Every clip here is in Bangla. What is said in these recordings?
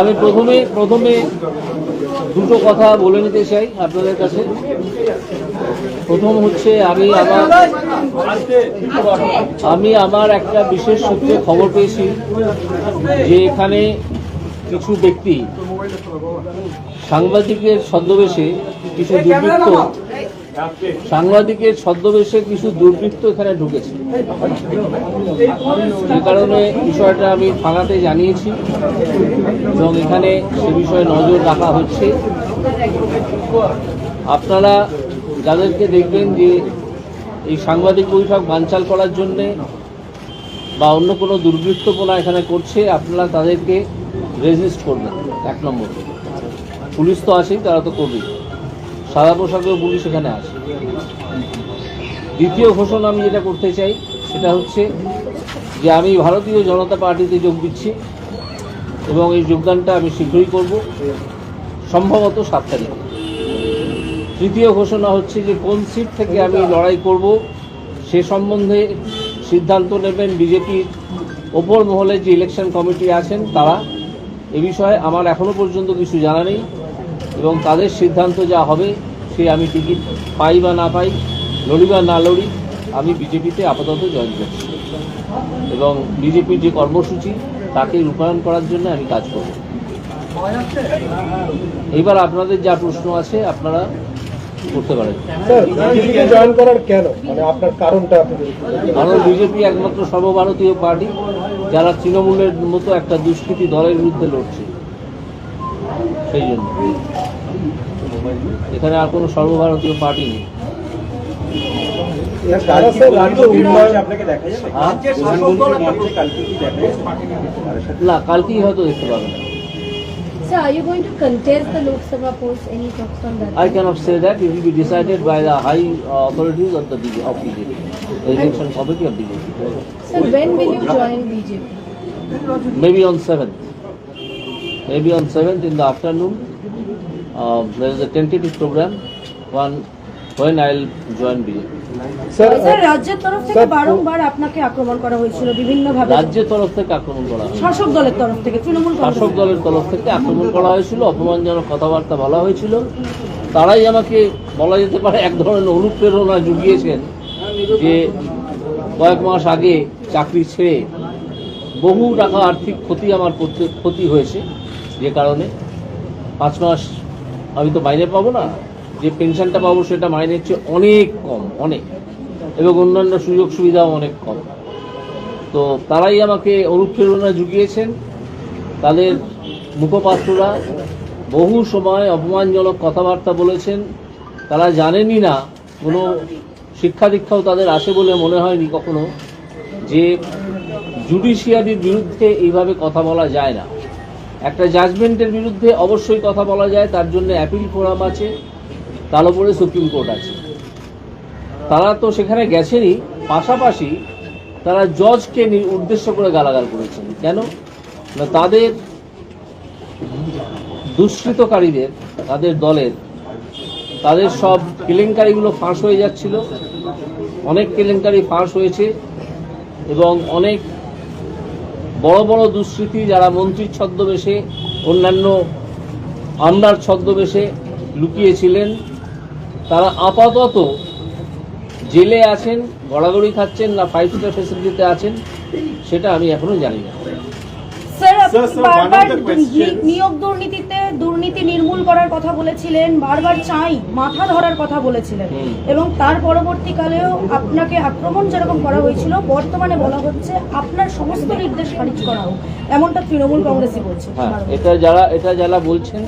আমি প্রথমে প্রথমে দুটো কথা বলে নিতে চাই আপনাদের কাছে। প্রথম হচ্ছে আমি আমার আমি আমার একটা বিশেষ সূত্রে খবর পেয়েছি যে এখানে কিছু ব্যক্তি সাংবাদিকের ছদ্মবেশে কিছু দুর্বৃত্ত সাংবাদিকের ছদ্মবেশে কিছু দুর্বৃত্ত এখানে ঢুকেছে। যে কারণে বিষয়টা আমি থানাতে জানিয়েছি এবং এখানে সে বিষয়ে নজর রাখা হচ্ছে। আপনারা যাদেরকে দেখবেন যে এই সাংবাদিক বৈঠক বানচাল করার জন্যে বা অন্য কোনো দুর্বৃত্তপনা এখানে করছে, আপনারা তাদেরকে রেজিস্ট করবেন। এক নম্বর। পুলিশ তো আছেই, তারা তো করবেই। সাদা পোশাকেও পুলিশ এখানে আছে। দ্বিতীয় ঘোষণা আমি যেটা করতে চাই, সেটা হচ্ছে যে আমি ভারতীয় জনতা পার্টিতে যোগ দিচ্ছি এবং এই যোগদানটা আমি শীঘ্রই করব, সম্ভবত সাত তারিখে। তৃতীয় ঘোষণা হচ্ছে যে কোন সিট থেকে আমি লড়াই করব, সে সম্বন্ধে সিদ্ধান্ত নেবেন বিজেপির ওপর মহলে যে ইলেকশন কমিটি আছেন তারা। এ বিষয়ে আমার এখনও পর্যন্ত কিছু জানা নেই। এবং তাদের সিদ্ধান্ত যা হবে সে আমি টিকিট পাই বা না পাই লড়ি বা না লড়ি আমি বিজেপিতে আপাতত জয়েন করছি। এবং বিজেপির যে কর্মসূচি তাকে রূপায়ণ করার জন্য আমি কাজ করব। এবার আপনাদের যা প্রশ্ন আছে আপনারা করতে পারেন। জয়েন করার কেন? মানে আপনার কারণটা। কারণ বিজেপি একমাত্র সর্বভারতীয় পার্টি যারা তৃণমূলের মতো একটা দুষ্কৃতী দলের বিরুদ্ধে লড়ছে। সেই জন্য। এখানে আর কোনো সর্বভারতীয় পার্টি নেই হ্যাঁ? না কালকেই হয়তো দেখতে পাবেন Sir, are you going to contest the Lok Sabha polls? Any thoughts on that? I cannot say that. It will be decided by the high uh, authorities of the BJP, of BJP, the election committee of BJP. Sir, when will you join BJP? Maybe on 7th. Maybe on 7th in the afternoon. Uh, there is a tentative program. One when I'll join BJP. Sir রাজ্যের তরফ থেকে বারংবার আপনাকে আক্রমণ করা হয়েছিল বিভিন্ন ভাবে রাজ্যের তরফ থেকে আক্রমণ করা হয় শাসক দলের তরফ থেকে তৃণমূল শাসক দলের তরফ থেকে আক্রমণ করা হয়েছিল। অপমানজনক কথাবার্তা বলা হয়েছিল। তারাই আমাকে বলা যেতে পারে এক ধরনের অনুপ্রেরণা জুগিয়েছেন যে কয়েক মাস আগে চাকরি ছেড়ে বহু টাকা আর্থিক ক্ষতি আমার করতে ক্ষতি হয়েছে যে কারণে। পাঁচ মাস আমি তো মাইনে পাবো না। যে পেনশনটা পাবো সেটা মাইনের চেয়ে অনেক কম, অনেক। এবং অন্যান্য সুযোগ সুবিধাও অনেক কম। তো তারাই আমাকে অনুপ্রেরণা জুগিয়েছেন। তাদের মুখপাত্ররা বহু সময় অপমানজনক কথাবার্তা বলেছেন। তারা জানেনই না, কোনো শিক্ষা দীক্ষাও তাদের আসে বলে মনে হয়নি কখনো, যে জুডিশিয়ারির বিরুদ্ধে এইভাবে কথা বলা যায় না। একটা জাজমেন্টের বিরুদ্ধে অবশ্যই কথা বলা যায়, তার জন্য অ্যাপিল ফোরাম আছে, তার উপরে সুপ্রিম কোর্ট আছে। তারা তো সেখানে গেছেনই, পাশাপাশি তারা জজকে উদ্দেশ্য করে গালাগাল করেছেন। কেন? না, তাদের দুষ্কৃতকারীদের, তাদের দলের, তাদের সব কেলেঙ্কারিগুলো ফাঁস হয়ে যাচ্ছিল। অনেক কেলেঙ্কারি ফাঁস হয়েছে এবং অনেক বড় বড় দুষ্কৃতি, যারা মন্ত্রীর ছদ্মবেশে, অন্যান্য আমলার ছদ্মবেশে লুকিয়েছিলেন, তারা আপাতত জেলে আছেন, গড়াগড়ি খাচ্ছেন না ফাইভ স্টার ফেসিলিটিতে আছেন, সেটা আমি এখনও জানি না স্যার আপনি Sir, sir, one of বারবার নিয়োগ দুর্নীতিতে দুর্নীতি নির্মূল করার কথা বলেছিলেন বারবার চাই মাথা ধরার কথা বলেছিলেন। এবং তার পরবর্তীকালেও আপনাকে আক্রমণ যেরকম করা হয়েছিল বর্তমানে বলা হচ্ছে আপনার সমস্ত নির্দেশ খারিজ করা হোক এমনটা তৃণমূল কংগ্রেসই বলছে। হ্যাঁ এটা যারা এটা যারা বলছেন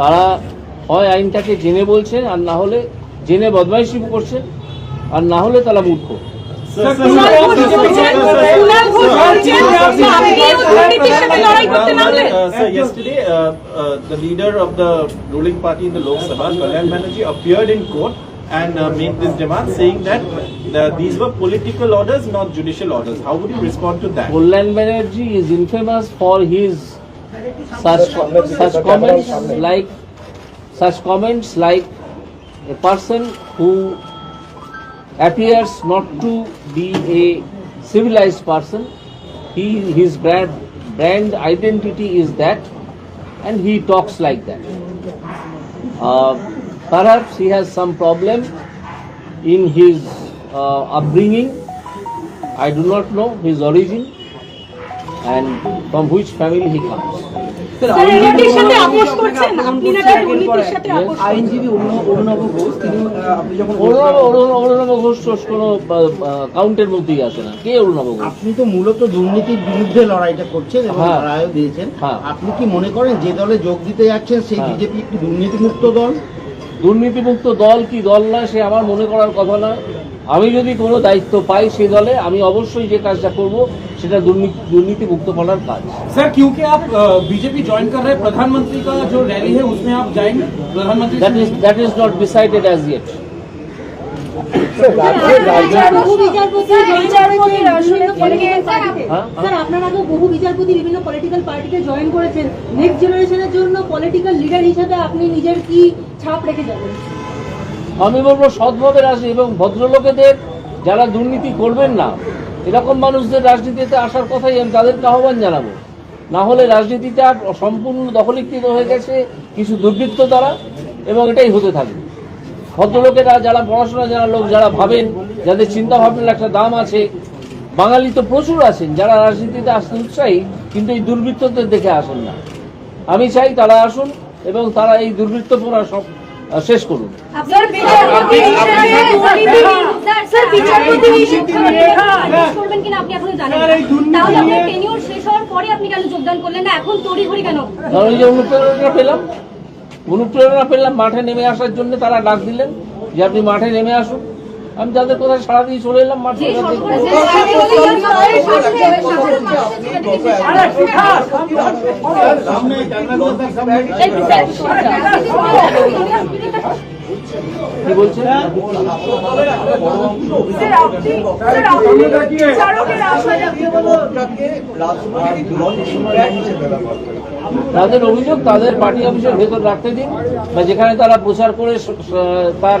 তারা হয় আইনটাকে জেনে বলছেন আর না হলে জেনে বদমাইশি করছেন আর না হলে তারা মূর্খ। Yesterday, the leader of the ruling party in the Lok Sabha, Kalyan Banerjee, appeared in court and uh, made this demand saying that uh, these were political orders, not judicial orders. How would you respond to that? Kalyan Banerjee is infamous for his such such comments like such comments like a person who appears not to be a civilized person. He his bad brand identity is that, and he talks like that. Uh, perhaps he has some problem in his uh, upbringing. I do not know his origin and from which family he comes. আইনজীবী অরুণ- ঘোষ তিনি আহ, আপনি যখন অরুণাভ ঘোষ কোনো কাউন্টের মধ্যেই আসে না কে অরুণব ঘোষ আপনি তো মূলত দুর্নীতির বিরুদ্ধে লড়াইটা করছেন এবং হ্যাঁ। লড়াইও দিয়েছেন হ্যাঁ। আপনি কি মনে করেন যে দলে যোগ দিতে যাচ্ছেন সেই হ্যাঁ। বিজেপি একটি দুর্নীতিমুক্ত দল দুর্নীতিমুক্ত দল কি দল না সে আমার মনে করার কথা না আমি যদি কোনো দায়িত্ব পাই সেই দলে আমি অবশ্যই যে কাজটা করব সেটা দুর্নীতি দুর্নীতিমুক্ত করার কাজ सर क्योंकि आप बीजेपी ज्वाइन कर रहे हैं प्रधानमंत्री का जो रैली है उसमें आप जाएंगे प्रधानमंत्री that is that is not decided as yet sir রাজ্যের রাজনীতি বহু বিচারপতি বিচারপতির আসলে political পার্টিতে হ্যাঁ? স্যার আপনার আগে বহু বিচারপতি বিভিন্ন পলিটিক্যাল পার্টিতে জয়েন করেছেন নেক্সট জেনারেশনের জন্য পলিটিক্যাল লিডার হিসেবে আপনি নিজের কি ছাপ রেখে যাবেন আমি বলব সৎভাবে রাজি এবং ভদ্রলোকেদের যারা দুর্নীতি করবেন না, এরকম মানুষদের রাজনীতিতে আসার কথাই আমি তাদেরকে আহ্বান জানাব। না হলে রাজনীতিটা সম্পূর্ণ দখলীকৃত হয়ে গেছে কিছু দুর্বৃত্ত দ্বারা এবং এটাই হতে থাকবে। ভদ্রলোকেরা যারা পড়াশোনা, যারা লোক, যারা ভাবেন, যাদের চিন্তা ভাবনার একটা দাম আছে, বাঙালি তো প্রচুর আছেন, যারা রাজনীতিতে আসতে উৎসাহী, কিন্তু এই দুর্বৃত্তদের দেখে আসেন না। আমি চাই তারা আসুন এবং তারা এই দুর্বৃত্তপনা সব শেষ করুন। অনুপ্রেরণা পেলাম অনুপ্রেরণা পেলাম মাঠে নেমে আসার জন্য তারা ডাক দিলেন যে আপনি মাঠে নেমে আসুন। আমি তাদের কোথায় সারা দিয়ে চলে এলাম মাঠে। কি বলছেন আসলে তাদের অভিযোগ তাদের পার্টি অফিসের ভেতর রাখতে দিন বা যেখানে তারা প্রচার করে তার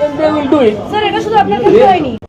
then they will do it. Sir এটা শুধু আপনার ক্ষেত্রে হয়নি।